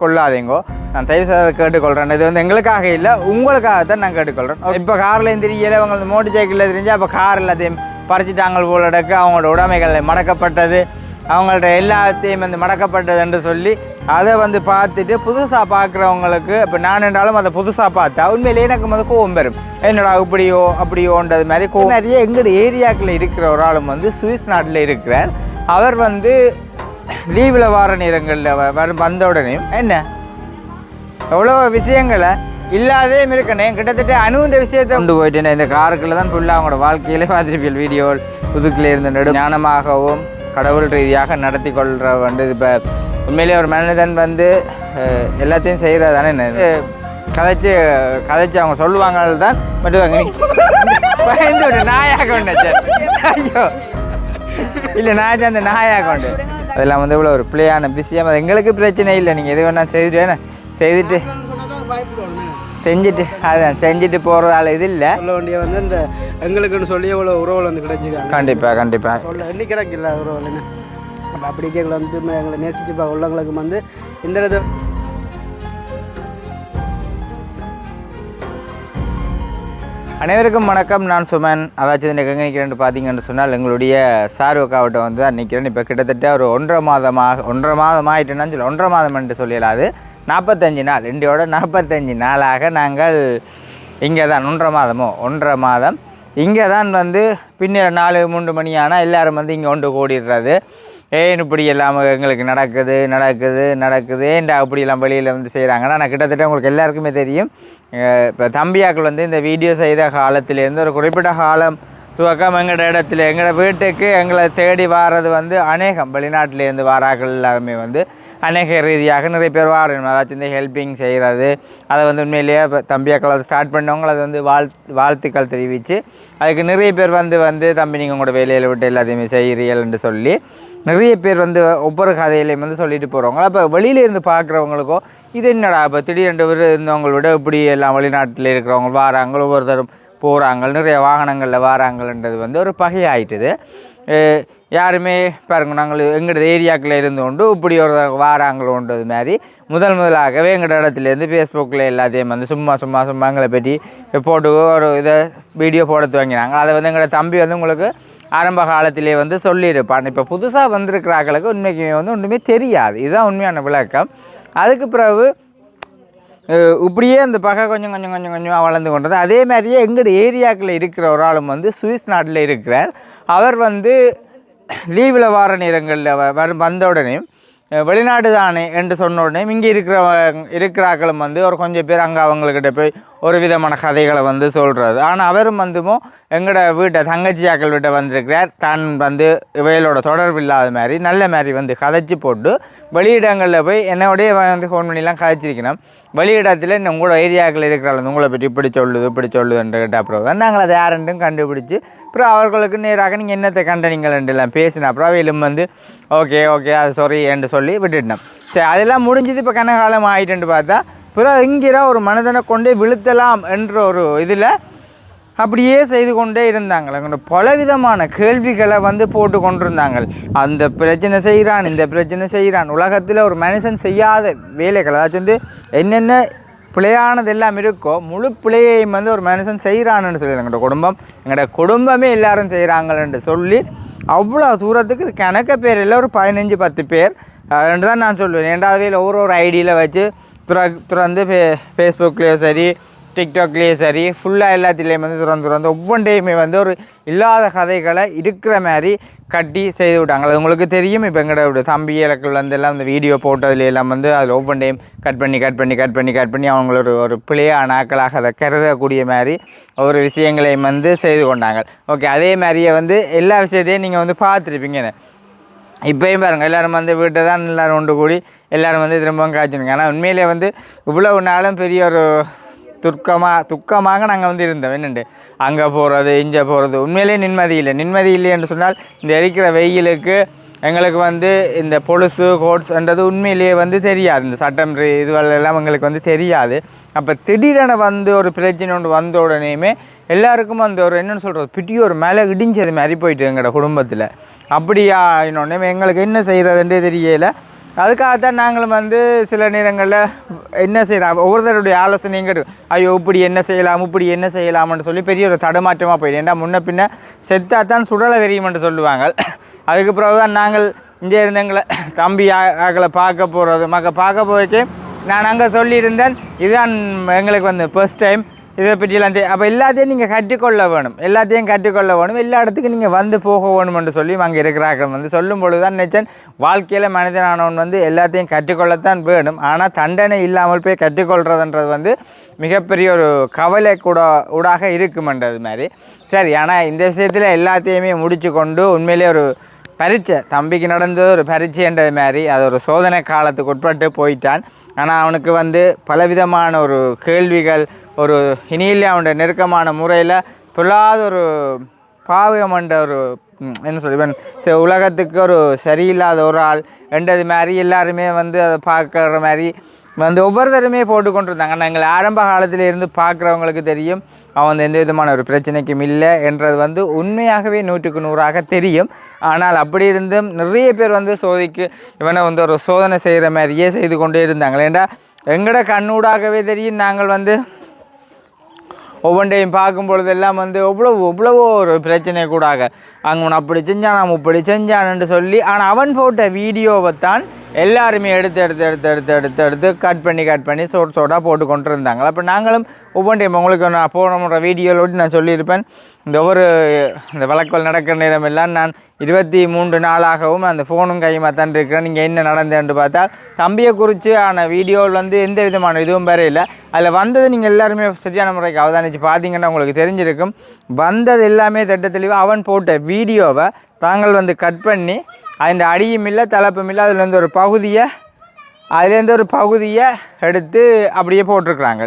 கொள்ளாதீங்கோ. நான் தயவு செய்து கேட்டுக்கொள்கிறேன் இது வந்து எங்களுக்காக இல்லை உங்களுக்காக தான் நான் கேட்டுக்கொள்கிறேன் இப்போ காரில் தெரியல அவங்க மோட்டர் சைக்கிளில் தெரிஞ்சு அப்போ கார் எல்லாத்தையும் பறிச்சிட்டாங்க போல இடக்கு அவங்களோட உடைமைகள் மடக்கப்பட்டது. அவங்கள்ட்ட எல்லாத்தையும் வந்து மடக்கப்பட்டது என்று சொல்லி அதை வந்து பார்த்துட்டு புதுசாக பார்க்குறவங்களுக்கு இப்போ நான் என்றாலும் அதை புதுசாக பார்த்தா உண்மையிலேயே எனக்கு வந்து கோவம் பெறும் என்னடா இப்படியோ அப்படியோன்றது மாதிரி கோவம் நிறைய எங்களோட ஏரியாக்களில் இருக்கிற ஒரு ஆளும் வந்து சுவிஸ் நாட்டில் இருக்கிறார். அவர் வந்து லீவில் வார நேரங்களில் வரும் வந்த உடனே என்ன? எவ்வளோ விஷயங்களை இல்லாதே இருக்கணும் கிட்டத்தட்ட அணுன்ற விஷயத்தை கொண்டு போயிட்டேன். இந்த காருக்குள்ள தான் ஃபுல்லாக அவங்களோட வாழ்க்கையிலே பார்த்துருப்பீள் வீடியோ புதுக்கில் இருந்த நெடு ஞானமாகவும் கடவுள் ரீதியாக நடத்தி கொள்கிற வந்து இப்போ உண்மையிலேயே ஒரு மனிதன் வந்து எல்லாத்தையும் செய்கிறது தானே என்ன? கதைச்சு கதைச்சு அவங்க சொல்லுவாங்க தான் மட்டும் பயந்து விட்டு நாயாக கொண்டு ஐயோ. இல்லை நான் அந்த நாயாக கொண்டு. அதெல்லாம் வந்து இவ்வளோ ஒரு பிள்ளையான விஷயம் அது எங்களுக்கு பிரச்சனை இல்லை. நீங்கள் எது வேணால் செய்துட்டு வேணா செய்துட்டு செஞ்சுட்டு அதான் செஞ்சுட்டு போகிறதால இது இல்லை. சொல்ல வேண்டிய வந்து இந்த எங்களுக்குன்னு சொல்லி எவ்வளோ உறவுகள் வந்து கிடைச்சிருக்காங்க. கண்டிப்பாக கண்டிப்பாக சொல்ல எண்ணி கிடைக்கல உறவுகள் அப்போ அப்படி கேட்கல வந்து எங்களை நேசிச்சு உள்ளவங்களுக்கு வந்து இந்த இது அனைவருக்கும் வணக்கம். நான் சுமன். அதாச்சும் இந்த எங்கே நிற்கிறேன்னு பார்த்தீங்கன்னு சொன்னால் எங்களுடைய சார்வக்காவட்ட வந்து தான் நிற்கிறேன் இப்போ கிட்டத்தட்ட ஒரு ஒன்றரை மாதமாக ஒன்றரை மாதம் ஆயிட்டுன்னு சொல்லி ஒன்றரை மாதம் என்று சொல்லிடலாது. நாற்பத்தஞ்சு நாள் இண்டியோட நாற்பத்தஞ்சு நாளாக நாங்கள் இங்கே தான் ஒன்றரை மாதமோ? ஒன்றரை மாதம். இங்கே தான் வந்து பின்னர் நாலு மூன்று மணி ஆனால் எல்லோரும் வந்து இங்கே ஒன்று கூடிடுறது. ஏன் இப்படி எல்லாம் எங்களுக்கு நடக்குது நடக்குது நடக்குது? ஏன்டா அப்படி எல்லாம் வெளியில் வந்து செய்கிறாங்கன்னா நான் கிட்டத்தட்ட உங்களுக்கு எல்லாருக்குமே தெரியும். இப்போ தம்பியாக்கள் வந்து இந்த வீடியோ செய்த காலத்திலேருந்து ஒரு குறிப்பிட்ட காலம் துவக்கம் எங்களோட இடத்துல எங்களோட வீட்டுக்கு எங்களை தேடி வாரது வந்து அநேகம் வெளிநாட்டிலேருந்து வாராக்கள் எல்லாருமே வந்து அநேக ரீதியாக நிறைய பேர் வாரணும் அதாச்சும் இந்த ஹெல்ப்பிங் செய்கிறது அதை வந்து உண்மையிலேயே இப்போ தம்பியாக்கள் அதை ஸ்டார்ட் பண்ணவங்க அதை வந்து வாழ் வாழ்த்துக்கள் தெரிவித்து அதுக்கு நிறைய பேர் வந்து வந்து தம்பி நீங்கள் உங்களோட வேலையில் விட்டு எல்லாத்தையுமே செய்கிறீங்கள்னு சொல்லி நிறைய பேர் வந்து ஒவ்வொரு கதையிலையும் வந்து சொல்லிட்டு போகிறவங்க அப்போ வெளியில இருந்து பார்க்குறவங்களுக்கோ இது என்னடா இப்போ திடீரென்று பேர் இருந்தவங்கள விட இப்படி எல்லாம் வெளிநாட்டில் இருக்கிறவங்க வாராங்க ஒவ்வொருத்தரும் போகிறாங்க நிறைய வாகனங்களில் வாராங்கன்றது வந்து ஒரு பகையாயிட்டுது. யாருமே பாருங்க நாங்கள் எங்களோட ஏரியாக்கில் இருந்து கொண்டு இப்படி ஒரு வாராங்களோன்றது மாதிரி முதல் முதலாகவே எங்களோட இடத்துலேருந்து ஃபேஸ்புக்கில் எல்லாத்தையும் வந்து சும்மா சும்மா சும்மா எங்களை பற்றி போட்டு ஒரு இதை வீடியோ போட துவங்கினாங்க அதை வந்து எங்களோட தம்பி வந்து உங்களுக்கு ஆரம்ப காலத்திலே வந்து சொல்லியிருப்பான். இப்போ புதுசாக வந்திருக்கிறாக்களுக்கு உண்மைக்குமே வந்து ஒன்றுமே தெரியாது. இதுதான் உண்மையான விளக்கம். அதுக்கு பிறகு இப்படியே அந்த பகை கொஞ்சம் கொஞ்சம் கொஞ்சம் கொஞ்சமாக வளர்ந்து கொண்டது. அதே மாதிரியே எங்களோட ஏரியாக்களில் இருக்கிற ஒரு ஆளும் வந்து சுவிஸ் நாட்டில் இருக்கிறார். அவர் வந்து லீவில் வார நேரங்களில் வ- வரும் வந்த உடனே வெளிநாடு தானே என்று சொன்ன உடனே இங்கே இருக்கிற இருக்கிறாக்களும் வந்து ஒரு கொஞ்சம் பேர் அங்கே அவங்கக்கிட்ட போய் ஒரு விதமான கதைகளை வந்து சொல்கிறது ஆனால் அவரும் வந்துமோ எங்களோட வீட்டை தங்கச்சியாக்கள் வீட்டை வந்திருக்கிறார். தான் வந்து இவைகளோட தொடர்பு இல்லாத மாதிரி நல்ல மாதிரி வந்து கதைச்சி போட்டு வெளியிடங்களில் போய் என்னோடய வந்து ஃபோன் பண்ணிலாம் கதைச்சிருக்கணும். வெளியிடத்தில் இந்த உங்களோட ஏரியாக்கள் இருக்கிறாங்க உங்களை பற்றி இப்படி சொல்லுது இப்படி சொல்லுதுன்ற கேட்ட அப்புறம் நாங்கள் அதை யாருன்ட்டும் கண்டுபிடிச்சி அப்புறம் அவர்களுக்கு நேராக நீங்கள் என்னத்தை கண்டனீங்கள் எல்லாம் பேசின அப்புறம் அவையிலும் வந்து ஓகே ஓகே அது சாரி என்று சொல்லி விட்டுட்டோம். சரி அதெல்லாம் முடிஞ்சது. இப்போ கனகாலம் ஆகிட்டுன்னு பார்த்தா பிறகு இங்கிற ஒரு மனிதனை கொண்டே விழுத்தலாம் என்ற ஒரு இதில் அப்படியே செய்து கொண்டே இருந்தாங்க அங்கே பலவிதமான கேள்விகளை வந்து போட்டு கொண்டிருந்தாங்க அந்த பிரச்சனை செய்கிறான் இந்த பிரச்சனை செய்கிறான். உலகத்தில் ஒரு மனுஷன் செய்யாத வேலைகள் அதாச்சும் வந்து என்னென்ன பிழையானது எல்லாம் இருக்கோ முழு பிழையையும் வந்து ஒரு மனுஷன் செய்கிறான்னு சொல்லி எங்களோட குடும்பம் எங்களோட குடும்பமே எல்லாரும் செய்கிறாங்கன்னு சொல்லி அவ்வளோ தூரத்துக்கு கணக்க பேர் இல்லை ஒரு பதினஞ்சு பத்து பேர் ரெண்டு தான் நான் சொல்லுவேன் ரெண்டாவது ஒரு ஒரு ஐடியில் வச்சு துற துறந்து ஃபே ஃபேஸ்புக்லேயோ சரி டிக்டாக்லேயும் சரி ஃபுல்லாக எல்லாத்துலேயும் வந்து திறந்து திறந்து ஒவ்வொன்றையுமே வந்து ஒரு இல்லாத கதைகளை இருக்கிற மாதிரி கட்டி செய்து விட்டாங்க. அது உங்களுக்கு தெரியும் இப்போ எங்களோட தம்பி இலக்கில் வந்து எல்லாம் இந்த வீடியோ போட்டதுல எல்லாம் வந்து அதில் ஒவ்வொன்றையும் கட் பண்ணி கட் பண்ணி கட் பண்ணி கட் பண்ணி அவங்களோட ஒரு பிள்ளையான ஆக்களாக அதை கருதக்கூடிய மாதிரி ஒரு விஷயங்களையும் வந்து செய்து கொண்டாங்க. ஓகே அதே மாதிரியே வந்து எல்லா விஷயத்தையும் நீங்கள் வந்து பார்த்துருப்பீங்க. இப்போயும் பாருங்கள் எல்லாரும் வந்து வீட்டை தான் எல்லாரும் ஒன்று கூடி எல்லோரும் வந்து திரும்பவும் காய்ச்சினுங்க ஆனால் உண்மையிலே வந்து இவ்வளவு நாளும் பெரிய ஒரு துக்கமாக துக்கமாக நாங்கள் வந்து இருந்தோம். என்னண்டு? அங்கே போகிறது இங்கே போகிறது உண்மையிலே நிம்மதி இல்லை. நிம்மதி இல்லை என்று சொன்னால் இந்த எரிக்கிற வெயிலுக்கு எங்களுக்கு வந்து இந்த பொலுசு கோட்ஸ்ன்றது உண்மையிலேயே வந்து தெரியாது. இந்த சட்டம் இதுவெல்லாம் எங்களுக்கு வந்து தெரியாது. அப்போ திடீரென வந்து ஒரு பிரச்சனை ஒன்று வந்த உடனேயுமே எல்லாருக்கும் அந்த ஒரு என்னென்னு சொல்கிறது பிட்டி ஒரு மேலே இடிஞ்சது மாதிரி போயிட்டு எங்களோட குடும்பத்தில். அப்படியா இன்னொன்னே எங்களுக்கு என்ன செய்கிறதுன்றே தெரியலை. அதுக்காகத்தான் நாங்களும் வந்து சில நேரங்களில் என்ன செய்யலாம்? ஒவ்வொருத்தருடைய ஆலோசனையும் கேட்டு ஐயோ இப்படி என்ன செய்யலாம்? இப்படி என்ன செய்யலாம்னு சொல்லி பெரிய ஒரு தடுமாற்றமாக போயிடும். ஏன்னா முன்ன பின்ன செத்தாக தான் சுடலை தெரியுமென்று சொல்லுவாங்க. அதுக்கு பிறகு தான் நாங்கள் இங்கே இருந்தவங்களை தம்பி ஆ- ஆக்களை பார்க்க போகிறது மக்க பார்க்க போய்க்கு நான் அங்கே சொல்லியிருந்தேன். இதுதான் எங்களுக்கு வந்து ஃபர்ஸ்ட் டைம் இதை பற்றியெல்லாம் தெரியும் அப்போ எல்லாத்தையும் நீங்கள் கற்றுக்கொள்ள வேணும். எல்லாத்தையும் கற்றுக்கொள்ள வேணும். எல்லா இடத்துக்கும் நீங்கள் வந்து போக வேணும்னு சொல்லி அங்கே இருக்கிறார்கள். வந்து சொல்லும் பொழுது தான் நினைச்சேன் வாழ்க்கையில் மனிதனானவன் வந்து எல்லாத்தையும் கற்றுக்கொள்ளத்தான் வேணும். ஆனால் தண்டனை இல்லாமல் போய் கற்றுக்கொள்றதுன்றது வந்து மிகப்பெரிய ஒரு கவலை கூட ஊடாக இருக்குமென்றது மாதிரி. சரி ஆனால் இந்த விஷயத்தில் எல்லாத்தையுமே முடிச்சு கொண்டு உண்மையிலே ஒரு பரீட்சை. தம்பிக்கு நடந்தது ஒரு பரீட்சைன்றது மாதிரி. அது ஒரு சோதனை காலத்துக்கு உட்பட்டு போயிட்டான். ஆனால் அவனுக்கு வந்து பலவிதமான ஒரு கேள்விகள் ஒரு இனியிலே அவனுடைய நெருக்கமான முறையில் பொல்லாத ஒரு பாவகமன்ற ஒரு என்ன சொல்லுவேன் சரி உலகத்துக்கு ஒரு சரியில்லாத ஒரு ஆள் என்றது மாதிரி எல்லாருமே வந்து அதை பார்க்குற மாதிரி வந்து ஒவ்வொரு ஒவ்வொருத்தருமே போட்டு கொண்டிருந்தாங்க நாங்கள் ஆரம்ப காலத்தில் இருந்து பார்க்குறவங்களுக்கு தெரியும். அவன் வந்து எந்த விதமான ஒரு பிரச்சனைக்கும் இல்லை என்றது வந்து உண்மையாகவே நூற்றுக்கு நூறாக தெரியும். ஆனால் அப்படி இருந்தும் நிறைய பேர் வந்து சோதிக்கு இவனை வந்து ஒரு சோதனை செய்கிற மாதிரியே செய்து கொண்டே இருந்தாங்க. ஏன்டா எங்கட கண்ணூடாகவே தெரியும் நாங்கள் வந்து ஒவ்வொன்றையும் பார்க்கும் பொழுதெல்லாம் வந்து எவ்வளோ எவ்வளவோ ஒரு பிரச்சனை கூடாக. அங்கே அவன் அப்படி செஞ்சான் அவன் இப்படி செஞ்சான்னு சொல்லி ஆனால் அவன் போட்ட வீடியோவை தான் எல்லாருமே எடுத்து எடுத்து எடுத்து எடுத்து எடுத்து எடுத்து கட் பண்ணி கட் பண்ணி சோட் சோட்டாக போட்டு கொண்டு இருந்தாங்க அப்போ நாங்களும் ஒவ்வொன்றையும் உங்களுக்கு நான் போன வீடியோவோடு நான் சொல்லியிருப்பேன். இந்த ஒவ்வொரு இந்த வழக்கல் நடக்கிற நேரம் எல்லாம் நான் இருபத்தி மூன்று நாளாகவும் அந்த ஃபோனும் கையுமா தான் இருக்கிறேன். நீங்கள் என்ன நடந்தேன்னு பார்த்தா தம்பியை குறித்து ஆன வீடியோவில் வந்து எந்த விதமான இதுவும் வேற இல்லை. அதில் வந்தது நீங்கள் எல்லாருமே சரியான முறைக்கு அவதானிச்சு பார்த்தீங்கன்னா உங்களுக்கு தெரிஞ்சிருக்கும். வந்தது எல்லாமே திட்ட தெளிவாக அவன் போட்ட வீடியோவை தாங்கள் வந்து கட் பண்ணி அதில் அடியும் இல்லை தலைப்பும் இல்லை. அதுலேருந்து ஒரு பகுதியை அதுலேருந்து ஒரு பகுதியை எடுத்து அப்படியே போட்டிருக்கிறாங்க.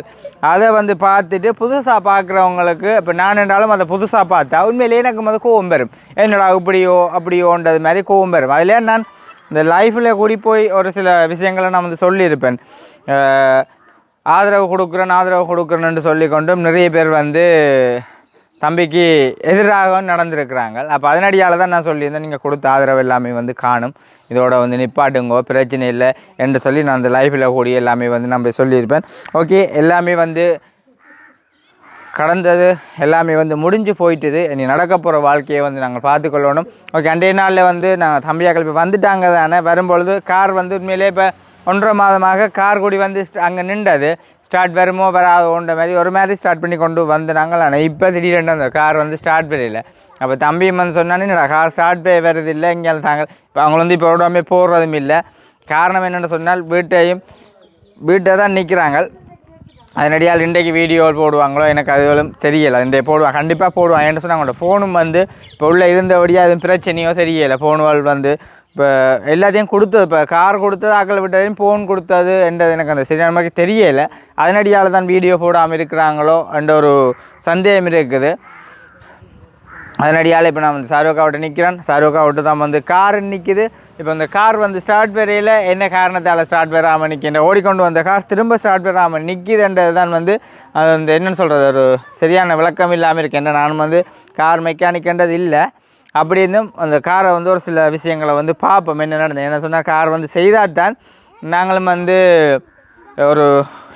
அதை வந்து பார்த்துட்டு புதுசாக பார்க்குறவங்களுக்கு இப்போ நான் என்றாலும் அதை புதுசாக பார்த்தா உண்மையிலேயே எனக்கு வந்து கோவம் வரும். என்னடா இப்படியோ அப்படியோன்றது மாதிரி கோவம் வரும். அதிலே நான் இந்த லைஃப்பில் கூடி போய் ஒரு சில விஷயங்களை நான் வந்து சொல்லியிருப்பேன். ஆதரவு கொடுக்குறேன் ஆதரவு கொடுக்குறேன்னு சொல்லிக்கொண்டும் நிறைய பேர் வந்து தம்பிக்கு எதிராக நடந்திருக்கிறாங்க. அப்போ அதனடியால் தான் நான் சொல்லியிருந்தேன் நீங்கள் கொடுத்த ஆதரவு எல்லாமே வந்து காணும். இதோட வந்து நிப்பாட்டுங்கோ பிரச்சனை இல்லை என்று சொல்லி நான் அந்த லைஃப்பில் கூடிய எல்லாமே வந்து நம்ம சொல்லியிருப்பேன். ஓகே எல்லாமே வந்து கடந்தது எல்லாமே வந்து முடிஞ்சு போயிட்டுது. இனி நடக்க போகிற வாழ்க்கையை வந்து நாங்கள் பார்த்துக்கொள்ளணும். ஓகே அன்றைய நாளில் வந்து நாங்கள் தம்பியாக்கள் இப்போ வந்துட்டாங்க தானே. வரும்பொழுது கார் வந்து உண்மையிலே இப்போ ஒன்றரை மாதமாக கார் கூடி வந்து அங்கே நின்றது. ஸ்டார்ட் வருமோ வராதோன்ற மாதிரி ஒரு மாதிரி ஸ்டார்ட் பண்ணி கொண்டு வந்து நாங்கள் ஆனால் இப்போ திடீரென்று அந்த கார் வந்து ஸ்டார்ட் பண்ணல. அப்போ தம்பி வந்து சொன்னானே என்னடா கார் ஸ்டார்ட் பே வருது இல்லை இங்கே தாங்க. இப்போ அவங்க வந்து இப்போ உடம்பே போடுறதும் இல்லை. காரணம் என்னென்னு சொன்னால் வீட்டையும் வீட்டை தான் நிற்கிறாங்க அதனடியால் இன்றைக்கு வீடியோ போடுவாங்களோ எனக்கு அதுவும் தெரியலை. இன்றைய போடுவாங்க கண்டிப்பாக போடுவாங்க. என்ன சொன்னாங்க அவங்களோட ஃபோனும் வந்து இப்போ உள்ளே இருந்தபடியாக எதுவும் பிரச்சனையோ தெரியலை. ஃபோனுகள் வந்து இப்போ எல்லாத்தையும் கொடுத்தது இப்போ கார் கொடுத்தது ஆக்கள் விட்டதையும் ஃபோன் கொடுத்தது என்றது எனக்கு அந்த சரியான மாதிரி தெரியலை. அதனடியால் தான் வீடியோ போடாமல் இருக்கிறாங்களோ என்ற ஒரு சந்தேகம் இருக்குது. அதனடியால் இப்போ நான் வந்து சாருக்காவிட்ட நிற்கிறேன் சாருக்காவிட்ட தான் வந்து கார் நிற்கிது இப்போ இந்த கார் வந்து ஸ்டார்ட் வரையில் என்ன காரணத்தால் ஸ்டார்ட் வராமல் நிற்கின்ற ஓடிக்கொண்டு வந்த கார் திரும்ப ஸ்டார்ட் வராமல் நிற்கிதுன்றது தான் வந்து அது வந்து என்னென்னு சொல்கிறது ஒரு சரியான விளக்கம் இல்லாமல் இருக்கேன் நான் வந்து கார் மெக்கானிக்ன்றது இல்லை. அப்படி இருந்தும் அந்த காரை வந்து ஒரு சில விஷயங்களை வந்து பார்ப்போம் என்ன நடந்தது. என்ன சொன்னால் கார் வந்து செய்தால் தான் நாங்களும் வந்து ஒரு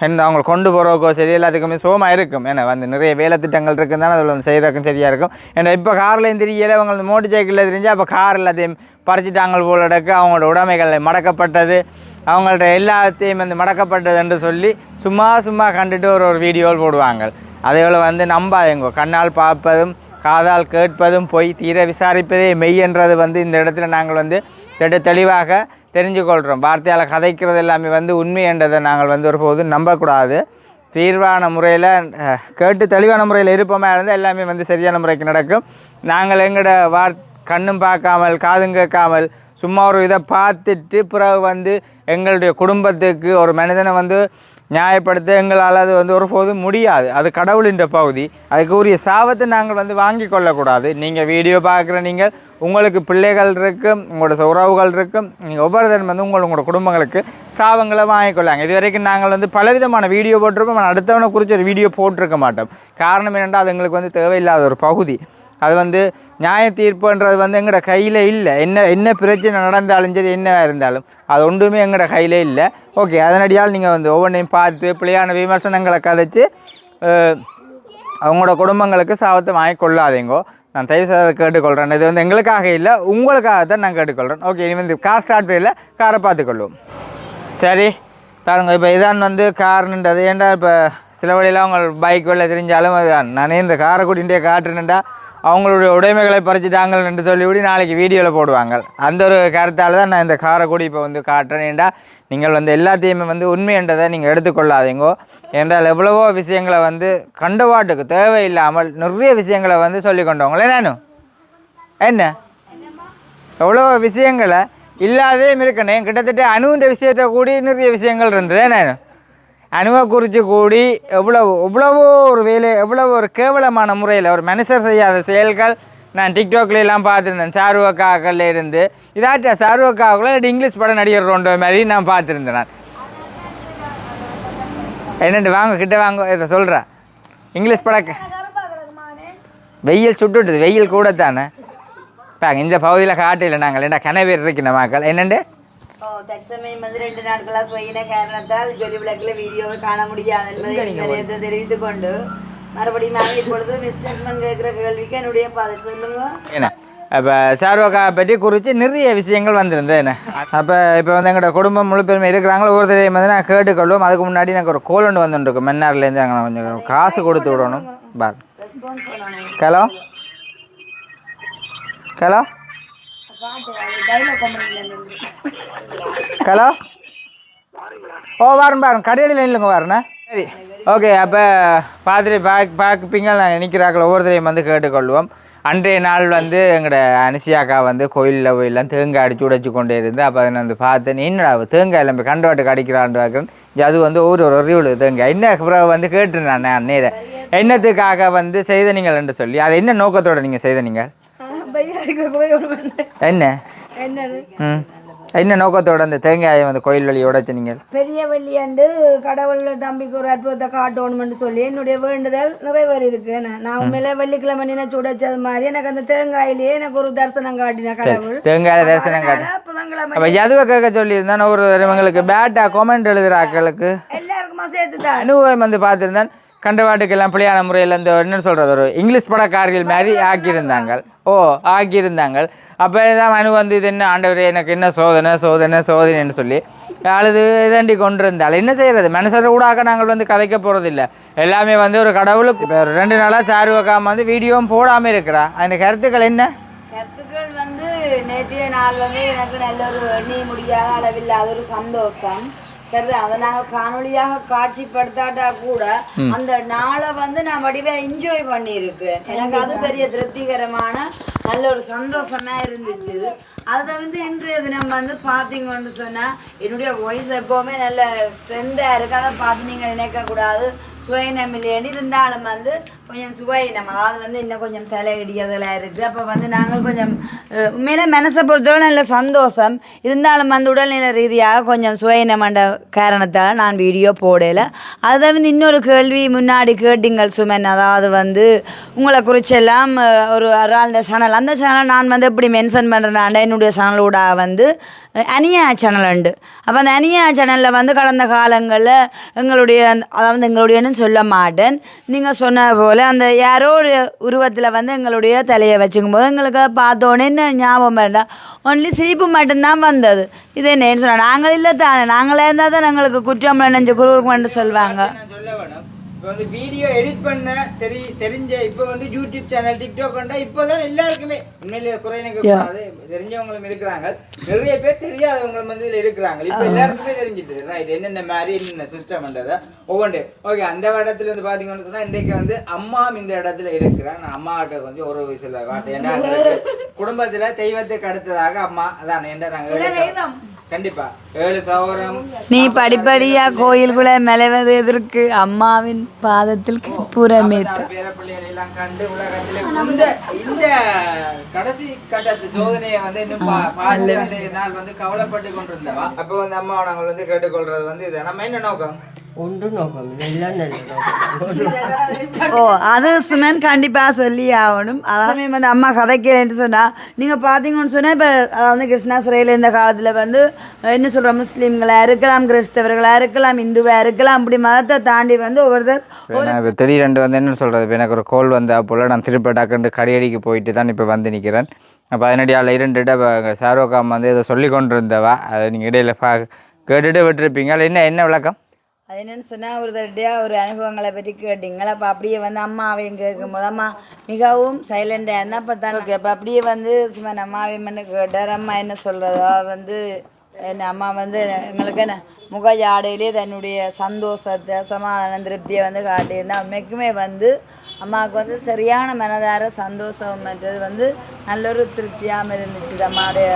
என்ன அவங்க கொண்டு போகிறக்கோ சரி எல்லாத்துக்குமே சோமாக இருக்கும். ஏன்னா வந்து நிறைய வேலை திட்டங்கள் இருக்குதுனால தானே அதில் வந்து செய்கிறக்கும் சரியாக இருக்கும். ஏன்னா இப்போ கார்லேயும் தெரியல அவங்க வந்து மோட்டர் சைக்கிளில் தெரிஞ்சு அப்போ கார் எல்லாத்தையும் பறிச்சிட்டாங்க போல இடக்கு அவங்களோட உடைமைகள் மடக்கப்பட்டது. அவங்கள்ட்ட எல்லாத்தையும் வந்து மடக்கப்பட்டது என்று சொல்லி சும்மா சும்மா கண்டுட்டு ஒரு ஒரு வீடியோவில் போடுவாங்க. அதே போல் வந்து நம்பாதீங்க. கண்ணால் பார்ப்பதும் காதால் கேட்பதும் பொய் தீர விசாரிப்பதே மெய் என்றது வந்து இந்த இடத்துல நாங்கள் வந்து திட்ட தெளிவாக தெரிஞ்சு கொள்கிறோம் வார்த்தையால் கதைக்கிறது எல்லாமே வந்து உண்மை என்றதை நாங்கள் வந்து ஒருபோதும் நம்பக்கூடாது. தீர்வான முறையில் கேட்டு தெளிவான முறையில் இருப்போமா இருந்தால் எல்லாமே வந்து சரியான முறைக்கு நடக்கும். நாங்கள் எங்களோட வார் கண்ணும் பார்க்காமல் காதும் கேட்காமல் சும்மா ஒரு இதை பார்த்துட்டு பிறகு வந்து எங்களுடைய குடும்பத்துக்கு ஒரு மனிதனை வந்து நியாயப்படுத்த எங்களால் அது வந்து ஒருபோதும் முடியாது. அது கடவுளின்ற பகுதி. அதுக்கு உரிய சாபத்தை நாங்கள் வந்து வாங்கி கொள்ளக்கூடாது. நீங்கள் வீடியோ பார்க்குற நீங்கள் உங்களுக்கு பிள்ளைகள் இருக்கும் உங்களோட உறவுகள் இருக்கும் நீங்கள் ஒவ்வொருத்தரும் வந்து உங்கள் உங்களோட குடும்பங்களுக்கு சாபங்களை வாங்கிக்கொள்ளாங்க இது வரைக்கும் நாங்கள் வந்து பலவிதமான வீடியோ போட்டிருப்போம் அடுத்தவனை குறித்து ஒரு வீடியோ போட்டிருக்க மாட்டோம். காரணம் என்னென்றால் அது எங்களுக்கு வந்து தேவையில்லாத ஒரு பகுதி. அது வந்து நியாய தீர்ப்புன்றது வந்து எங்களோட கையில் இல்லை. என்ன என்ன பிரச்சனை நடந்தாலும் சரி என்ன இருந்தாலும் அது ஒன்றுமே எங்களோட கையில் இல்லை. ஓகே அதனடியால் நீங்கள் வந்து ஒவ்வொன்றையும் பார்த்து பிள்ளையான விமர்சனங்களை கதைச்சு அவங்களோட குடும்பங்களுக்கு சாபத்தை வாங்கி கொள்ளாதீங்கோ. நான் தயவு செய்து கேட்டுக்கொள்கிறேன் இது வந்து எங்களுக்காக இல்லை உங்களுக்காக தான் நான் கேட்டுக்கொள்கிறேன் ஓகே இனி வந்து கார் ஸ்டார்ட் பண்ணல காரை பார்த்துக்கொள்வோம். சரி பாருங்க இப்போ இதான் வந்து கார்னுன்றது ஏன்டா இப்போ சில வழியில் அவங்க பைக் வெளில தெரிஞ்சாலும் அதுதான். நானே இந்த காரை கூட்டிகிட்டே காட்டுறேன்டா அவங்களுடைய உடைமைகளை பறிச்சுட்டாங்கள் என்று சொல்லிவிட்டு நாளைக்கு வீடியோவில் போடுவாங்க. அந்த ஒரு கருத்தால் தான் நான் இந்த காரை கூடி இப்போ வந்து காட்டுறேன். ஏன்டா நீங்கள் வந்து எல்லாத்தையுமே வந்து உண்மைன்றதை நீங்கள் எடுத்துக்கொள்ளாதீங்கோ. என்றால் எவ்வளவோ விஷயங்களை வந்து கண்டவாட்டுக்கு தேவையில்லாமல் நிறைய விஷயங்களை வந்து சொல்லி கொண்டவங்களே நானும் என்ன? எவ்வளோ விஷயங்களை இல்லாதே இருக்கணும் கிட்டத்தட்ட அணுன்ற விஷயத்தை கூடி நிறைய விஷயங்கள் இருந்ததே நானும் அனுவக்குறிச்சி குறித்து கூடி எவ்வளவு எவ்வளவோ ஒரு வேலை எவ்வளவு ஒரு கேவலமான முறையில் ஒரு மனுஷர் செய்யாத செயல்கள் நான் டிக்டாக்லாம் எல்லாம் பார்த்துருந்தேன். சாருவக்காக்கள்ல இருந்து. இதாச்சா சாருவக்காக்குள்ள இங்கிலீஷ் படம் நடிகர் ரோண்டோ மாதிரி நான் பார்த்துருந்தேன் நான். என்னென்று வாங்க கிட்ட வாங்க இதை சொல்கிறேன் இங்கிலீஷ் படக்க வெயில் சுட்டுட்டுது வெயில் கூட தானே பாங்க இந்த பகுதியில் காட்டில் நாங்கள் என்ன கனவேர் இருக்கிற மக்கள். என்னண்டு? ஓ, தற்சமயம் வந்து ரெண்டு நாட்களா சுயின காரணத்தால் ஜொலி விளக்கில் வீடியோவை காண முடியாது என்பதை நிலையத்தை தெரிவித்துக் கொண்டு மறுபடியும் நாங்கள் இப்பொழுது மிஸ்டர்ஸ்மன் கேட்கிற கேள்விக்கு என்னுடைய பதில் சொல்லுங்க அப்போ சார்வக்கா பற்றி குறித்து நிறைய விஷயங்கள் வந்திருந்தது என்ன அப்போ இப்போ வந்து எங்களோட குடும்பம் முழு பெருமை இருக்கிறாங்களோ ஒருத்தரையும் வந்து நான் கேட்டுக்கொள்வோம் அதுக்கு முன்னாடி எனக்கு ஒரு கோல் ஒன்று வந்துட்டுருக்கு மன்னார்லேருந்து அங்கே கொஞ்சம் காசு கொடுத்து விடணும் பார் ஹலோ ஹலோ ஹலோ? ஓ வரேன் பாருங்க கடையில் இல்லைங்க வரேண்ணே சரி. ஓகே அப்போ பார்த்துட்டு பார்க்க பார்ப்பீங்க நான் நிற்கிறாக்கள் ஒவ்வொருத்தரையும் வந்து கேட்டுக்கொள்வோம். அன்றைய நாள் வந்து எங்களோட அனுசியாக்கா வந்து கோயிலில் போயெல்லாம் தேங்காய் அடிச்சு உடைச்சு கொண்டே இருந்து அப்போ அதை வந்து பார்த்தேன். என்னடா தேங்காய் எல்லாம் கண்டுவாட்டு அடிக்கிறான்னு அது வந்து ஒரு ஒரு அறிவுள்ள தேங்காய். என்ன பிறகு வந்து கேட்டுருந்தேன் நான் நேர? என்னத்துக்காக வந்து செய்த நீங்கள் என்று சொல்லி அது என்ன நோக்கத்தோடு நீங்கள் செய்த நீங்கள் என்ன? என்ன நோக்கத்தோட அந்த தேங்காயை வந்து கோயில் வழி உடைச்சு நீங்கள் பெரிய வெள்ளியாண்டு கடவுள் தம்பிக்கு ஒரு அற்புதத்தை காட்டணும்னு சொல்லி என்னுடைய வேண்டுதல் நிறைவேறி இருக்கு நான் உண்மையில வெள்ளிக்கிழமை நினைச்சு உடைச்சது மாதிரி எனக்கு அந்த தேங்காயிலேயே எனக்கு ஒரு தரிசனம் காட்டின கடவுள். தேங்காய் தரிசனம் காட்டு அப்போ எதுவை கேட்க சொல்லியிருந்தேன். ஒரு இவங்களுக்கு பேட்டா கமெண்ட் எழுதுகிற ஆட்களுக்கு. எல்லாருக்குமா சேர்த்து தான் அனுபவம் வந்து பார்த்துருந்தேன். கண்டவாட்டுக்கெல்லாம் பிள்ளையான முறையில் இந்த என்ன சொல்கிறது ஒரு இங்கிலீஷ் படக்காரர்கள் மாதிரி ஆக்கியிருந்தாங்க. ஓ ஆக்கியிருந்தாங்க. அப்போ தான் அனு வந்து இது என்ன ஆண்டவர் எனக்கு என்ன சோதனை சோதனை சோதனைன்னு சொல்லி அழுது இதாண்டி கொண்டு இருந்தால் என்ன செய்கிறது மனசர ஊடாக நாங்கள் வந்து கதைக்க போகிறதில்ல எல்லாமே வந்து ஒரு கடவுளுக்கு இப்போ ரெண்டு நாளாக சாரு வைக்காம வந்து வீடியோவும் போடாமல் இருக்கிறா. அந்த கருத்துக்கள் என்ன? கருத்துக்கள் வந்து நேற்றைய நாள் வந்து எனக்கு நல்ல ஒரு எண்ணி முடியாத அளவில்லாத ஒரு சந்தோஷம். சரி அதை நாங்கள் காணொளியாக காட்சிப்படுத்தாட்டா கூட அந்த நாளை வந்து நான் வடிவா என்ஜாய் பண்ணியிருக்கேன் எனக்கு அது பெரிய திருப்திகரமான நல்ல ஒரு சந்தோஷமா இருந்துச்சு. அதை வந்து இன்றைய தினம் வந்து பார்த்தீங்கன்னு சொன்னா என்னுடைய வாய்ஸ் எப்போவுமே நல்ல ஸ்ட்ரென்த்தாக இருக்கு அதை பார்த்து நீங்கள் நினைக்கக்கூடாது. சுயநம் இல்லைன்னு இருந்தாலும் வந்து கொஞ்சம் சுவையினம். அதாவது வந்து இன்னும் கொஞ்சம் தலையிடியதெல்லாம் இருக்குது. அப்போ வந்து நாங்கள் கொஞ்சம் உண்மையில மனசை பொறுத்தவரை நல்ல சந்தோஷம். இருந்தாலும் வந்து உடல்நிலை ரீதியாக கொஞ்சம் சுயநமண்ட காரணத்தால் நான் வீடியோ போடலை. அதை வந்து இன்னொரு கேள்வி முன்னாடி கேட்டீங்கள் சுமன். அதாவது வந்து உங்களை குறிச்செல்லாம் ஒரு அராண்ட சேனல் அந்த சேனல் நான் வந்து எப்படி மென்ஷன் பண்ணுறேன் என்னுடைய சேனலோட வந்து அனியா சேனல் உண்டு. அப்போ அந்த அனியா சேனலில் வந்து கடந்த காலங்களில் எங்களுடைய அதாவது எங்களுடையன்னு சொல்ல மாட்டேன். நீங்கள் சொன்ன போல் அந்த யாரோ ஒரு உருவத்தில் வந்து எங்களுடைய தலையை வச்சுக்கும் போது எங்களுக்கு பார்த்தோன்னே ஞாபகம் வேண்டாம் ஒன்லி சிரிப்பு மட்டும்தான் வந்தது. இது என்னன்னு சொன்னால் நாங்கள் இல்லை தானே நாங்களே இருந்தால் தான் எங்களுக்கு குற்றம் நினைஞ்ச குருவுக்கு சொல்லுவாங்க. இப்போ வந்து வீடியோ எடிட் பண்ண தெரி தெரிஞ்ச இப்போ வந்து யூடியூப் சேனல் டிக்டாக் கண்டா இப்போதான் எல்லாருக்குமே. உண்மையிலே குறை கூடாது தெரிஞ்சவங்களும் இருக்கிறாங்க. நிறைய பேர் தெரியாதவங்களும் வந்து இதில் இருக்கிறாங்க. இப்போ எல்லாருக்குமே தெரிஞ்சிட்டு ரைட் என்னென்ன மாதிரி என்னென்ன சிஸ்டம்ன்றதை ஒவ்வொன்று ஓகே அந்த இடத்துல இருந்து பார்த்தீங்கன்னு சொன்னா இன்றைக்கு வந்து அம்மா இந்த இடத்துல இருக்கிறாங்க. நான் அம்மாட்ட கொஞ்சம் ஒரு வயசுல காட்டு ஏன்னா குடும்பத்துல தெய்வத்துக்கு அடுத்ததாக அம்மா அதான் என்ன நாங்கள் கண்டிப்பா. ஏழு சவரம். நீ படிப்படியா கோயிலுக்குள்ள மெலவது எதற்கு அம்மாவின் பாதத்தில் எல்லாம் கண்டு உலகத்திலே இந்த இந்த கடைசி கட்டத்து சோதனையை வந்து இன்னும் நாள் வந்து கவலைப்பட்டு கொண்டிருந்தவா? அப்போ வந்து அம்மா நாங்கள் வந்து கேட்டுக்கொள்றது வந்து இது நம்ம என்ன நோக்கம்? ஓ அது சுமன் கண்டிப்பாக சொல்லி ஆகணும் அதாவது வந்து அம்மா கதைக்கிறேன்ட்டு சொன்னா நீங்கள் பார்த்தீங்கன்னு சொன்னால் இப்போ அதாவது கிருஷ்ணா சிறையில் இந்த காலத்தில் வந்து என்ன சொல்கிற முஸ்லீம்களாக இருக்கலாம் கிறிஸ்தவர்களாக இருக்கலாம் இந்துவாக இருக்கலாம் அப்படி மதத்தை தாண்டி வந்து ஒவ்வொருத்தர் திடீரெண்டு வந்து என்ன சொல்கிறது இப்போ எனக்கு ஒரு கோல் வந்தா போல் நான் திருப்பி டக்குண்டு கடியடிக்கு போயிட்டு தான் இப்போ வந்து நிற்கிறேன் அப்போ அதனடியால் இருந்துட்டு இப்போ ஷாருக்காம் வந்து இதை சொல்லி கொண்டு இருந்தவா அதை நீங்கள் இடையில பா கேட்டுட்டு விட்டுருப்பீங்க. என்ன என்ன விளக்கம்? அது என்னன்னு சொன்னால் ஒரு தடவையாக ஒரு அனுபவங்களை பற்றி கேட்டிங்களா அப்போ அப்படியே வந்து அம்மாவையும் கேட்கும்போது அம்மா மிகவும் சைலண்டாக இருந்தால் அப்போ தான்? அப்போ அப்படியே வந்து சும்மா அம்மாவையும் என்ன கேட்டார்? அம்மா என்ன சொல்கிறதோ வந்து என்ன அம்மா வந்து எங்களுக்கு என்ன முக ஜாடையிலே தன்னுடைய சந்தோஷத்தை சமாதான திருப்தியை வந்து காட்டியிருந்தா உண்மைக்குமே வந்து அம்மாவுக்கு வந்து சரியான மனதார சந்தோஷம்ன்றது வந்து நல்ல ஒரு திருப்தியாகவும் இருந்துச்சு. அம்மாவுடைய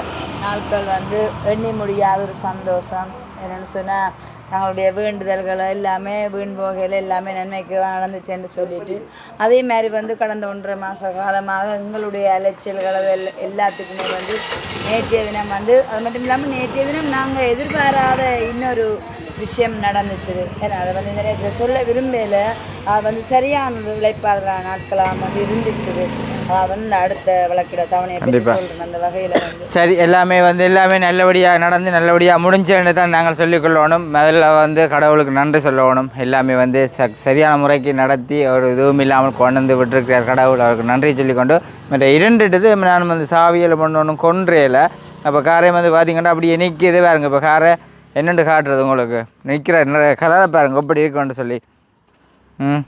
நாட்கள் வந்து எண்ணி முடியாத ஒரு சந்தோஷம். என்னென்னு சொன்னால் தங்களுடைய வேண்டுதல்களை எல்லாமே வீண் போகையில் எல்லாமே நன்மைக்கு நடந்துச்சுன்னு சொல்லிட்டு அதே மாதிரி வந்து கடந்த ஒன்றரை மாத காலமாக எங்களுடைய அலைச்சல்கள் எல்லா- எல்லாத்துக்குமே வந்து நேற்றைய தினம் வந்து அது மட்டும் இல்லாமல் நேற்றைய தினம் நாங்கள் எதிர்பாராத இன்னொரு விஷயம் நடந்துச்சு. அதை வந்து நிறைய பேர் சொல்ல விரும்பல. அது வந்து சரியான விளைப்பாடுற நாட்களாக வந்து இருந்துச்சு அது வந்து அடுத்த விளக்கிட தவணையை சொல்கிறேன் அந்த வகையில் வந்து சரி எல்லாமே வந்து எல்லாமே நல்லபடியாக நடந்து நல்லபடியாக முடிஞ்சேன்னு தான் நாங்கள் சொல்லிக்கொள்ளணும் முதல்ல வந்து கடவுளுக்கு நன்றி சொல்லணும். எல்லாமே வந்து ச சரியான முறைக்கு நடத்தி ஒரு இதுவும் இல்லாமல் கொண்டு வந்து விட்டுருக்கிறார் கடவுள். அவருக்கு நன்றி சொல்லிக்கொண்டு மற்ற இரண்டுட்டது நான் வந்து சாவியில் பண்ணணும் கொன்றையில் அப்போ காரை வந்து பார்த்தீங்கன்னா அப்படியே நிற்கிது பாருங்க. இப்போ காரை என்னென்று காட்டுறது உங்களுக்கு? நிற்கிற நிறைய கலரை பாருங்க எப்படி இருக்குன்னு சொல்லி. ம்.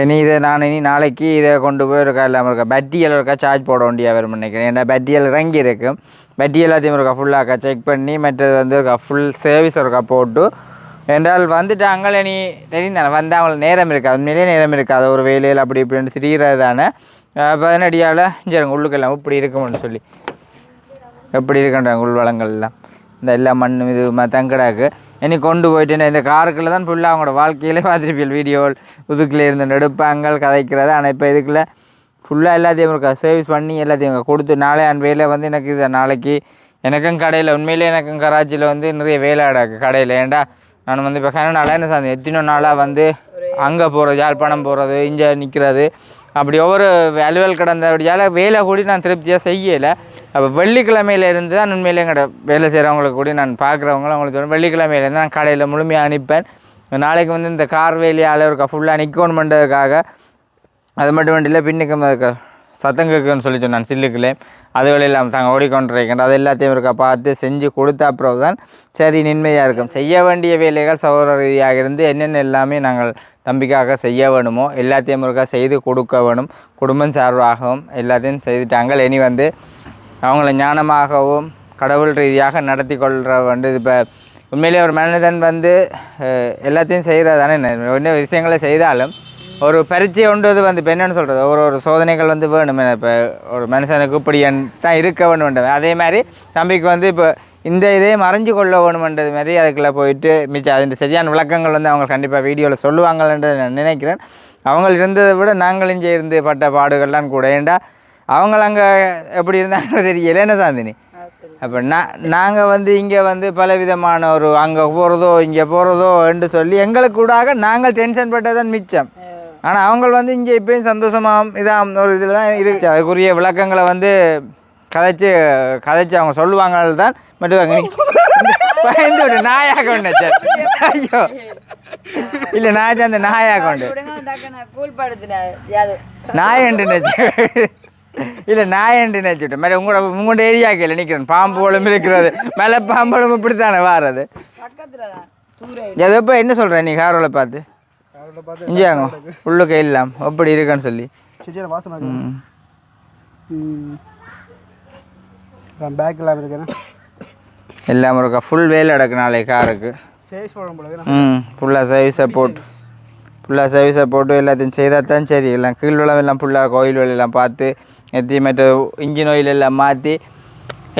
இனி இதை நான் இனி நாளைக்கு இதை கொண்டு போய் இருக்கா இல்லாமல் இருக்கா பேட்டரியல் இருக்கா சார்ஜ் போட வேண்டிய வரும் நினைக்கிறேன். ஏன்னா பேட்டரியல் இறங்கி இருக்கும் பேட்டரி எல்லாத்தையும் இருக்கா ஃபுல்லாக்கா செக் பண்ணி மற்றது வந்து இருக்கா ஃபுல் சர்வீஸ் இருக்கா போட்டு. என்றால் வந்துட்டாங்களே இனி தெரிந்தானே வந்து அவங்களுக்கு நேரம் இருக்காது. உண்மையிலேயே நேரம் இருக்காது. ஒரு வேலையில் அப்படி இப்படின்னு திரிகிறது தானே. பதினடியால் சரிங்க உள்ளுக்கெல்லாம் இப்படி இருக்கும்னு சொல்லி. எப்படி இருக்கின்றாங்க உள் வளங்கள்லாம். இந்த எல்லா மண் இது தங்கடாக்கு. இனி கொண்டு போயிட்டு நான் இந்த காருக்குள்ள தான் ஃபுல்லாக அவங்களோட வாழ்க்கையிலே பார்த்துருப்பீள் வீடியோ இதுக்குள்ளே இருந்து எடுப்பாங்க கதைக்கிறது ஆனால் இப்போ இதுக்குள்ளே ஃபுல்லாக எல்லாத்தையும் இருக்கா சர்வீஸ் பண்ணி எல்லாத்தையும் கொடுத்து நாளே அண்ட் வேலை வந்து எனக்கு இதை நாளைக்கு எனக்கும் கடையில் உண்மையிலே எனக்கும் கராச்சியில் வந்து நிறைய வேலை அடக்கு கடையில். ஏன்டா நான் வந்து இப்போ கனடால என்ன சார் எத்தனை நாளாக வந்து அங்கே போகிறது யாழ்ப்பாணம் போகிறது இங்கே நிற்கிறது அப்படி ஒவ்வொரு அலுவல் கடந்தபடியால் வேலை கூடி நான் திருப்தியாக செய்யலை. அப்போ வெள்ளிக்கிழமையில இருந்து தான் உண்மையிலே எங்கள்கிட்ட வேலை செய்கிறவங்களுக்கு கூட நான் பார்க்குறவங்களும் அவங்களுக்கு சொல்றேன், வெள்ளிக்கிழமையிலேருந்து நான் கடையில் முழுமையாக அனுப்பேன். நாளைக்கு வந்து இந்த கார் வேலையால் இருக்கா ஃபுல்லாக நிற்கணுமென்றதுக்காக அது மட்டும் இல்லை பின்னுக்கு அதுக்கு சத்தம் கேட்குன்னு சொல்லி சொன்னான் சில்லுக்குள்ளே. இல்லாமல் தாங்க ஓடிக்கொண்டிருக்கின்ற அது எல்லாத்தையும் இருக்கா பார்த்து செஞ்சு கொடுத்த அப்புறம் தான் சரி நிம்மதியாக இருக்கும். செய்ய வேண்டிய வேலைகள் சகோதர ரீதியாக இருந்து என்னென்ன எல்லாமே நாங்கள் தம்பிக்காக செய்ய வேணுமோ எல்லாத்தையும் இருக்கா செய்து கொடுக்க வேணும். குடும்பம் சார்பாகவும் எல்லாத்தையும் செய்துட்டாங்க. இனி வந்து அவங்கள ஞானமாகவும் கடவுள் ரீதியாக நடத்தி கொள்கிற வந்து இப்போ உண்மையிலே ஒரு மனிதன் வந்து எல்லாத்தையும் செய்கிறது தானே என்ன விஷயங்களை செய்தாலும் ஒரு பரீட்சை ஒன்றது வந்து இப்போ என்னென்னு சொல்கிறது ஒரு ஒரு சோதனைகள் வந்து வேணும். இப்போ ஒரு மனுஷனுக்கு இப்படி தான் இருக்க வேணுமென்றது அதே மாதிரி தம்பிக்கு வந்து இப்போ இந்த இதே மறைஞ்சு கொள்ள வேணுமென்றது மாதிரி அதுக்குள்ளே போயிட்டு மிச்சம் அதன் சரியான விளக்கங்கள் வந்து அவங்க கண்டிப்பாக வீடியோவில் சொல்லுவாங்கன்றது நான் நினைக்கிறேன். அவங்க இருந்ததை விட நாங்கள் இங்கே இருந்து பட்ட பாடுகள்லாம் கூட. ஏண்டா அவங்க அங்கே எப்படி இருந்தாங்க தெரியல. என்ன சாந்தினி? அப்போ நான் நாங்கள் வந்து இங்கே வந்து பல விதமான ஒரு அங்கே போகிறதோ இங்கே போகிறதோ என்று சொல்லி எங்களுக்கு கூடாக நாங்கள் டென்ஷன் பட்டதான் மிச்சம். ஆனால் அவங்க வந்து இங்கே இப்பயும் சந்தோஷமாக இதாக ஒரு இதில் தான் இருக்கு அதுக்குரிய விளக்கங்களை வந்து கதைச்சு கதைச்சு அவங்க சொல்லுவாங்க தான் மட்டும் நீ பயந்து விட்டு நாயாக ஒன்று சார் ஐயோ. இல்லை நான் அந்த நாயாக உண்டு கூழ்படுத்தினார் யாது. இல்லை நாயண்டு நச்சுட்டு மேலே உங்களோட உங்களோட ஏரியாக்கு இல்லை நிற்கிறேன் பாம்பு போலும் இருக்கிறது மேலே பாம்பளும் இப்படித்தானே வாரது? தூர எதப்போ என்ன சொல்கிறேன் நீ காரோல பார்த்து? இஞ்சாங்க உள்ளுக்க இல்லாம். எப்படி இருக்குன்னு சொல்லி. நான் பேக் இல்லாமல் இருக்கேன் எல்லாம் இருக்கா. ஃபுல் வேலை நடக்கு நாளைக்கு காருக்கு. ம். ஃபுல்லாக சர்வீஸை போட்டு. ஃபுல்லாக சர்வீஸை போட்டு எல்லாத்தையும் செய்தால் தான் சரி. எல்லாம் கீழ் வளம் எல்லாம் ஃபுல்லாக கோயில் எல்லாம் பார்த்து எத்தி மற்ற இன்ஜின் ஆயில் எல்லாம் மாற்றி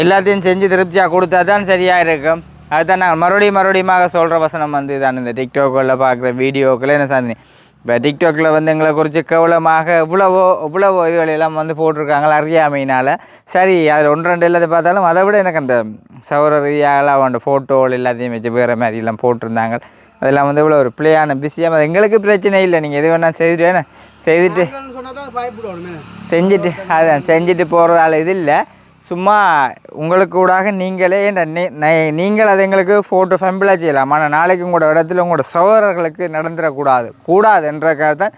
எல்லாத்தையும் செஞ்சு திருப்தியாக கொடுத்தா தான் சரியாக இருக்கும் அதுதான் நான் மறுபடியும் மறுபடியுமாக சொல்கிற வசனம் வந்து தான் இந்த டிக்டாக்கில் பார்க்குற வீடியோக்கில் என்ன சாந்தினி இப்போ டிக்டாக்கில் வந்து எங்களை குறித்து கவலமாக இவ்வளவோ இவ்வளவோ இதுகளெல்லாம் வந்து போட்டிருக்காங்களா அறியாமையினால். சரி அதில் ஒன்று ரெண்டு எல்லாத்தையும் பார்த்தாலும் அதை விட எனக்கு அந்த சௌர ரீதியாக அவன் ஃபோட்டோவில் எல்லாத்தையும் வச்சு வேறு மாதிரி எல்லாம் போட்டிருந்தாங்க. அதெல்லாம் வந்து இவ்வளோ ஒரு பிள்ளையான பிஸியாக எங்களுக்கு பிரச்சனை இல்லை. நீங்கள் எது வேணால் செய்துட்டு வேணா செய்துட்டு செஞ்சுட்டு அதான் செஞ்சுட்டு போகிறதால இது இல்லை. சும்மா உங்களுக்கு கூடாக நீங்களே நீங்கள் அது எங்களுக்கு ஃபோட்டோ ஃபெம்பிளாக செய்யலாம். ஆனால் நாளைக்கு உங்களோட இடத்துல உங்களோட சகோதரர்களுக்கு நடந்துடக்கூடாது. கூடாதுன்றக்காக தான்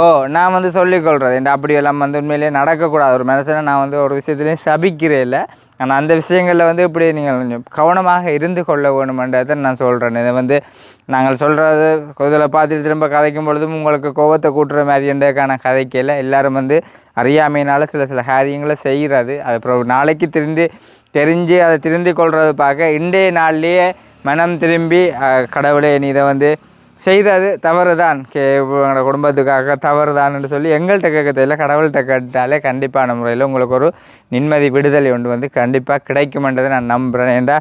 ஓ நான் வந்து சொல்லிக்கொள்கிறது என் அப்படி எல்லாம் வந்து உண்மையிலேயே நடக்கக்கூடாது. ஒரு மனுஷனை நான் வந்து ஒரு விஷயத்துலையும் சபிக்கிறேன் இல்லை. ஆனால் அந்த விஷயங்களில் வந்து இப்படி நீங்கள் கொஞ்சம் கவனமாக இருந்து கொள்ள வேணுமென்றதை நான் சொல்கிறேன் இதை வந்து நாங்கள் சொல்கிறது இதில் பார்த்துட்டு திரும்ப கதைக்கும் பொழுதும் உங்களுக்கு கோபத்தை கூட்டுற மாதிரி என்றதுக்கான கதைக்கையில் எல்லோரும் வந்து அறியாமையினால் சில சில காரியங்களை செய்கிறது. அது அப்புறம் நாளைக்கு திருந்து தெரிஞ்சு அதை திருந்து கொள்வது பார்க்க இன்றைய நாள்லேயே மனம் திரும்பி கடவுளே நீ இதை வந்து செய்தது தவறு தான் கே உங்களோட குடும்பத்துக்காக தவறு என்று சொல்லி எங்கள்கிட்ட கேட்க தெரியல. கடவுள்கிட்ட கேட்டாலே கண்டிப்பான முறையில் உங்களுக்கு ஒரு நிம்மதி விடுதலை ஒன்று வந்து கண்டிப்பாக கிடைக்குமென்றதை நான் நம்புகிறேன் ஏன்டா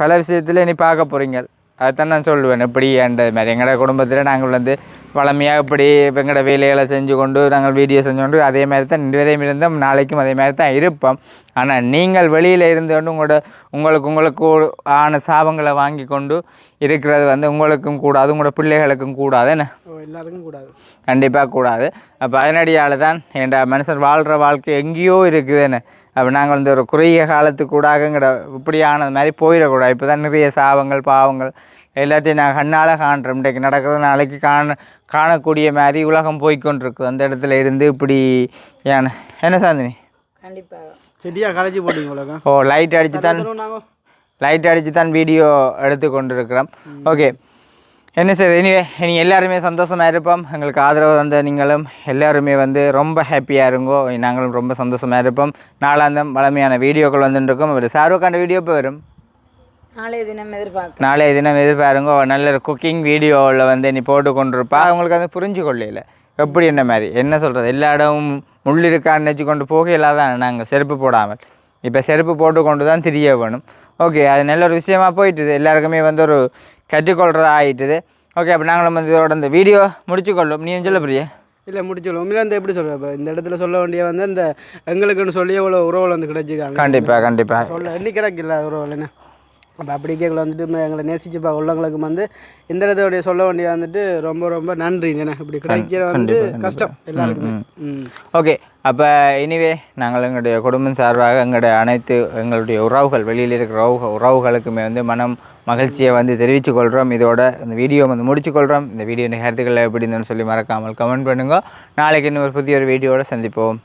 பல விஷயத்தில் நீ பார்க்க போகிறீங்க அதைத்தான் நான் சொல்லுவேன். எப்படி என்றது மாதிரி? எங்களோட குடும்பத்தில் நாங்கள் வந்து வளமையாக இப்படி இப்போ எங்களோட வேலைகளை செஞ்சு கொண்டு நாங்கள் வீடியோ செஞ்சு கொண்டு அதே மாதிரி தான் இன்று வரையும் இருந்தோம் நாளைக்கும் அதே மாதிரி தான் இருப்போம். ஆனால் நீங்கள் வெளியில் இருந்து கொண்டு உங்களோட உங்களுக்கு உங்களுக்கு ஆன சாபங்களை வாங்கி கொண்டு இருக்கிறது வந்து உங்களுக்கும் கூடாது உங்களோட பிள்ளைகளுக்கும் கூடாது என்ன? எல்லாருக்கும் கூடாது. கண்டிப்பாக கூடாது. அப்போ அதனடியால் தான் என்ற மனுஷன் வாழ்கிற வாழ்க்கை எங்கேயோ இருக்குதுன்னு அப்போ நாங்கள் வந்து ஒரு குறுகிய காலத்துக்கூடாகங்கிற இப்படியானது மாதிரி போயிடக்கூடாது. இப்போ தான் நிறைய சாபங்கள் பாவங்கள் எல்லாத்தையும் நான் கண்ணால் காண்றோம். இன்றைக்கு நடக்கிறது நாளைக்கு காண காணக்கூடிய மாதிரி உலகம் போய்க்கொண்டிருக்கு அந்த இடத்துல இருந்து இப்படி ஏன என்ன சாந்தினி? கண்டிப்பாக செடியாக களைச்சி போட்டீங்க உலகம். ஓ லைட் அடித்து தான் லைட் அடித்து தான் வீடியோ எடுத்து கொண்டிருக்கிறோம் ஓகே என்ன சார் எனிவே நீங்கள் எல்லாருமே சந்தோஷமாக இருப்போம். எங்களுக்கு ஆதரவு தந்த நீங்களும் எல்லாருமே வந்து ரொம்ப ஹாப்பியாக இருங்கோ. நாங்களும் ரொம்ப சந்தோஷமாக இருப்போம். நாளாந்தம் வளமையான வீடியோக்கள் வந்துட்டுருக்கோம். ஒரு ஷாருக்கான வீடியோ இப்போ வரும்? நாளைய தினம் எதிர்பார்க்க நாளைய தினம் எதிர்பாருங்க. நல்ல குக்கிங் வீடியோவில் வந்து நீ போட்டு கொண்டிருப்பா அவங்களுக்கு அது புரிஞ்சு கொள்ளையில எப்படி என்ன மாதிரி? என்ன சொல்கிறது எல்லா இடமும் முள் இருக்கான்னு கொண்டு போகையில தான் நாங்கள் செருப்பு போடாமல். இப்போ செருப்பு போட்டு கொண்டு தான் தெரிய வேணும். ஓகே அது நல்ல ஒரு விஷயமா போயிட்டுது. எல்லாருக்குமே வந்து ஒரு கற்றுக்கொள்கிறதா ஆயிட்டுது ஓகே அப்போ நாங்களும் வந்து இதோட இந்த வீடியோ முடிச்சுக்கொள்ளும். நீ சொல்ல பிரியா. இல்லை முடிச்சுக்கலாம் உண்மையில வந்து எப்படி சொல்கிறேன் இப்போ இந்த இடத்துல சொல்ல வேண்டிய வந்து இந்த எங்களுக்குன்னு சொல்லி எவ்வளோ உறவுகள் வந்து கிடைச்சிருக்காங்க. கண்டிப்பாக கண்டிப்பாக சொல்ல எண்ணி கிடக்கில்ல உறவுகள் என்ன? அப்போ அப்படி கேட்கல வந்துட்டு எங்களை நேசிச்சு பார்க்க உள்ளவங்களுக்கு வந்து இந்த இடத்துல சொல்ல வேண்டிய வந்துட்டு ரொம்ப ரொம்ப நன்றி. என்ன இப்படி கிடைக்கிற வந்து கஷ்டம் எல்லாருக்குமே. ஓகே அப்போ எனிவே நாங்கள் எங்களுடைய குடும்பம் சார்பாக எங்களுடைய அனைத்து எங்களுடைய உறவுகள் வெளியில் இருக்கிற உறவு உறவுகளுக்குமே வந்து மனம் மகிழ்ச்சியை வந்து தெரிவித்து கொள்கிறோம் இதோட இந்த வீடியோ வந்து முடிச்சுக்கொள்கிறோம் இந்த வீடியோ கருத்துக்களை எப்படி இருந்ததுன்னு சொல்லி மறக்காமல் கமெண்ட் பண்ணுங்கள் நாளைக்கு இன்னும் ஒரு புதிய ஒரு வீடியோவோட சந்திப்போம்.